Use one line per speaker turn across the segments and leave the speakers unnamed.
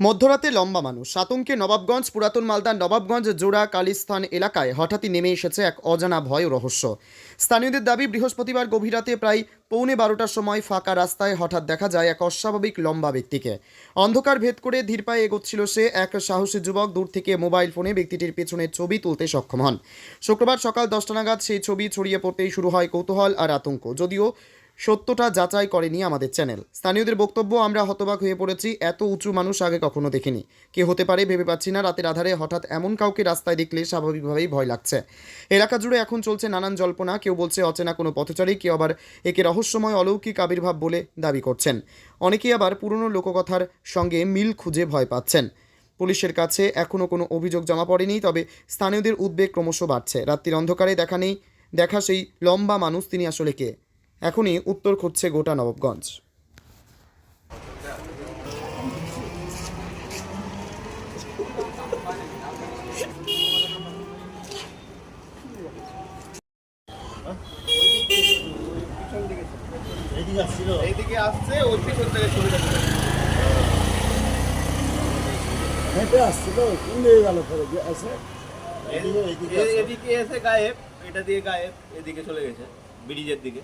মধ্যরাতে লম্বা মানুষ। আতঙ্কে নবাবগঞ্জ, পুরাতন মালদার নবাবগঞ্জ, জোড়া, কালিস্থান এলাকায় হঠাৎই নেমে এসেছে এক অজানা ভয় রহস্য। স্থানীয়দের দাবি, বৃহস্পতিবার গভীর রাতে প্রায় পৌনে বারোটার সময় ফাঁকা রাস্তায় হঠাৎ দেখা যায় এক অস্বাভাবিক লম্বা ব্যক্তিকে। অন্ধকার ভেদ করে ধীর পায়ে এগোচ্ছিল সে। এক সাহসী যুবক দূর থেকে মোবাইল ফোনে ব্যক্তিটির পেছনে ছবি তুলতে সক্ষম হন। শুক্রবার সকাল দশটা নাগাদ সেই ছবি ছড়িয়ে পড়তেই শুরু হয় কৌতূহল আর আতঙ্ক। যদিও সত্যটা যাচাই করেনি আমাদের চ্যানেল। স্থানীয়দের বক্তব্য, আমরা হতবাক হয়ে পড়েছি, এত উঁচু মানুষ আগে কখনো দেখিনি। কে হতে পারে ভেবে পাচ্ছি না, রাতের আধারে হঠাৎ এমন কাউকে রাস্তায় দেখলে স্বাভাবিকভাবেই ভয় লাগছে। এলাকা জুড়ে এখন চলছে নানান জল্পনা, কেউ বলছে অচেনা কোনো পথচারী, কেউ আবার একে রহস্যময় অলৌকিক আবির্ভাব বলে দাবি করছেন। অনেকেই আবার পুরনো লোককথার সঙ্গে মিল খুঁজে ভয় পাচ্ছেন। পুলিশের কাছে এখনও কোনো অভিযোগ জমা পড়েনি, তবে স্থানীয়দের উদ্বেগ ক্রমশ বাড়ছে। রাত্রির অন্ধকারে দেখা নেই, দেখা সেই লম্বা মানুষ, তিনি আসলে কে? এখনই উত্তর খুঁজছে গোটা নবাবগঞ্জ
এইদিকে আসছে পিছন থেকে ছবিটা তুলে
হেঁটে আসছিল উড়ে গেল পরে এসে এদিকে এদিকে
এ-
আসে।
এদিকে এসে গায়েব এটা দিয়ে গায়েব এদিকে চলে গেছে ব্রিজের দিকে।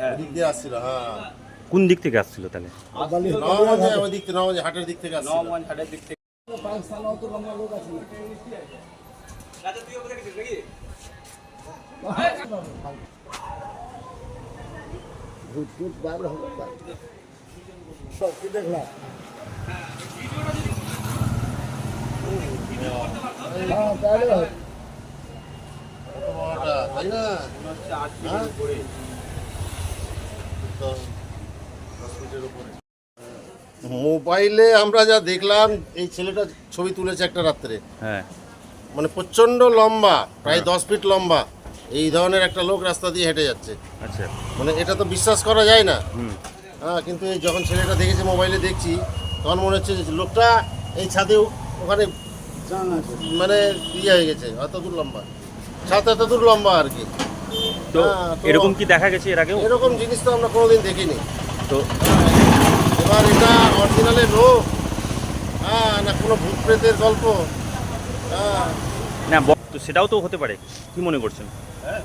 হ্যাঁ।
দিয়ে আসছিল হ্যাঁ।
কোন দিক থেকে আসছিল তাহলে?
দিক থেকে হাটের দিক থেকে আসছিল।
নবগঞ্জ হাটের দিক থেকে।
পাকিস্তানেও তো লম্বা
উপরে।
মোবাইলে আমরা যা দেখলাম এই ছেলেটা ছবি তুলেছে একটা রাত্রে।
হ্যাঁ।
মানে প্রচণ্ড লম্বা প্রায় দশ ফিট লম্বা। এই ধরনের একটা লোক রাস্তা দিয়ে হেঁটে যাচ্ছে।
আচ্ছা।
মানে এটা তো বিশ্বাস করা যায় না। হ্যাঁ কিন্তু এই যখন ছেলেটা দেখেছে মোবাইলে দেখছি তখন মনে হচ্ছে যে লোকটা এই ছাদে ওখানে মানে ইয়ে হয়ে গেছে অত দূর লম্বা। দূর লম্বা আর কি।
তো
হ্যাঁ,
এরকম কি দেখা গেছে এর আগেও?
এরকম জিনিস তো আমরা কোনোদিন দেখিনি।
তো
এবার এটা অরিজিনালের লোক হ্যাঁ না কোনো ভূত প্রেতের গল্প। হ্যাঁ।
না তো সেটাও তো হতে পারে। কি মনে করছেন?
হ্যাঁ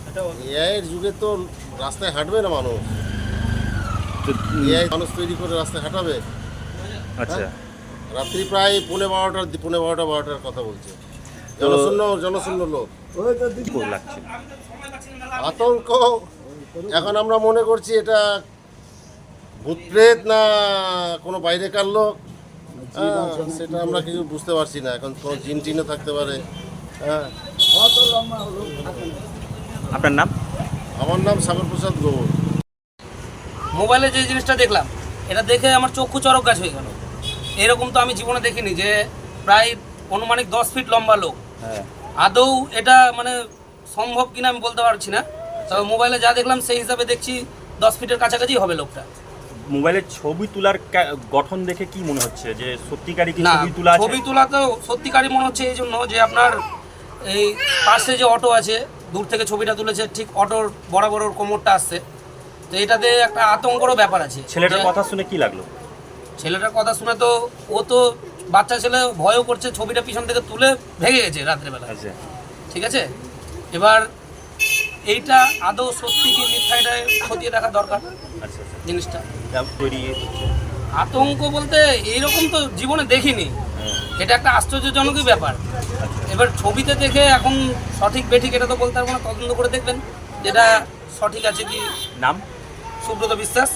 এআইয়ের যুগে তো রাস্তায় হাঁটবে না মানুষ। এআই মানুষ তৈরি করে রাস্তায় হাঁটাবে।
আচ্ছা।
রাত্রি প্রায় পৌনে বারোটার দি- পৌনে বারোটা বারোটার কথা বলছে। জনশূন্য জনশূন্য লোক।
লাগছে
আতঙ্ক। এখন আমরা মনে করছি এটা ভূত প্রেত না কোনো বাইরেকার লোক? হ্যাঁ, সেটা আমরা কিছু বুঝতে পারছি না। এখন কোনো জিন টিনও থাকতে পারে। হ্যাঁ।
আপনার নাম?
আমার নাম সাগর প্রসাদ গৌর।
মোবাইলে যে জিনিসটা দেখলাম এটা দেখে আমার চক্ষু চরক গাছ হয়ে গেল। এরকম তো আমি জীবনে দেখিনি যে প্রায় অনুমানিক দশ ফিট লম্বা লোক। আদৌ এটা মানে সম্ভব কিনা আমি বলতে পারছি না। তবে মোবাইলে যা দেখলাম সেই হিসাবে দেখছি দশ ফিটের কাছাকাছি হবে লোকটা।
মোবাইলের ছবি তোলার গঠন দেখে কি মনে হচ্ছে? যে সত্যিকারই কি
না
ছবি তোলা
ছবি তোলা তো সত্যিকারই মনে হচ্ছে এই জন্য যে আপনার এই পাশে যে অটো আছে দূর থেকে ছবিটা তুলেছে ঠিক অটোর বরাবর ওর কোমরটা আসছে। তো এটাতে একটা আতঙ্করও ব্যাপার আছে।
ছেলেটার কথা শুনে কি লাগল?
ছেলেটার কথা শুনে তো ও তো বাচ্চা ছেলে ভয়ও করছে ছবিটা পিছন থেকে তুলে ভেঙে গেছে রাত্রেবেলা।
আচ্ছা।
ঠিক আছে? এবার এইটা আদৌ সত্যি কি মিথ্যা এটা খতিয়ে দেখা দরকার?
আচ্ছা আচ্ছা।
জিনিসটা। আতঙ্ক বলতে এইরকম তো জীবনে দেখিনি।
হ্যাঁ,
এটা একটা আশ্চর্যজনকই ব্যাপার। এবার ছবিতে দেখে এখন সঠিক বেঠিক এটা তো বলতে পারব না তদন্ত করে দেখবেন। যেটা সঠিক আছে কি?
নাম?
সুব্রত বিশ্বাস।